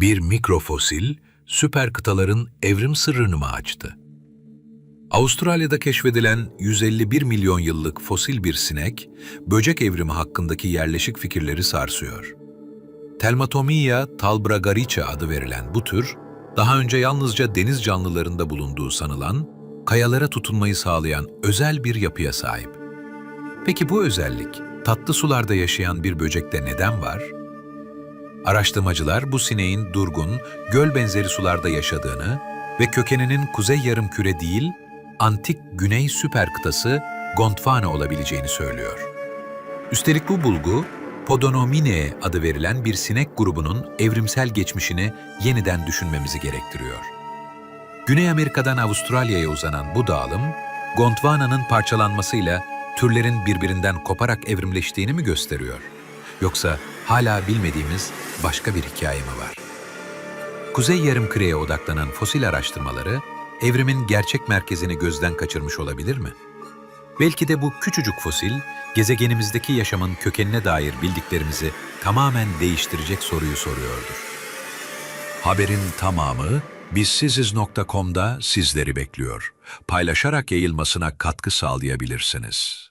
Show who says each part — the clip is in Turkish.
Speaker 1: Bir mikrofosil, süper kıtaların evrim sırrını mı açtı? Avustralya'da keşfedilen 151 milyon yıllık fosil bir sinek, böcek evrimi hakkındaki yerleşik fikirleri sarsıyor. Telmatomia talbragarica adı verilen bu tür, daha önce yalnızca deniz canlılarında bulunduğu sanılan, kayalara tutunmayı sağlayan özel bir yapıya sahip. Peki bu özellik, tatlı sularda yaşayan bir böcekte neden var? Araştırmacılar bu sineğin durgun, göl benzeri sularda yaşadığını ve kökeninin kuzey yarımküre değil, antik güney süper kıtası Gondwana olabileceğini söylüyor. Üstelik bu bulgu, Podonominae adı verilen bir sinek grubunun evrimsel geçmişini yeniden düşünmemizi gerektiriyor. Güney Amerika'dan Avustralya'ya uzanan bu dağılım, Gondwana'nın parçalanmasıyla türlerin birbirinden koparak evrimleştiğini mi gösteriyor? Yoksa hala bilmediğimiz başka bir hikaye mi var? Kuzey yarımküreye odaklanan fosil araştırmaları, evrimin gerçek merkezini gözden kaçırmış olabilir mi? Belki de bu küçücük fosil, gezegenimizdeki yaşamın kökenine dair bildiklerimizi tamamen değiştirecek soruyu soruyordur. Haberin tamamı bizsiziz.com'da sizleri bekliyor. Paylaşarak yayılmasına katkı sağlayabilirsiniz.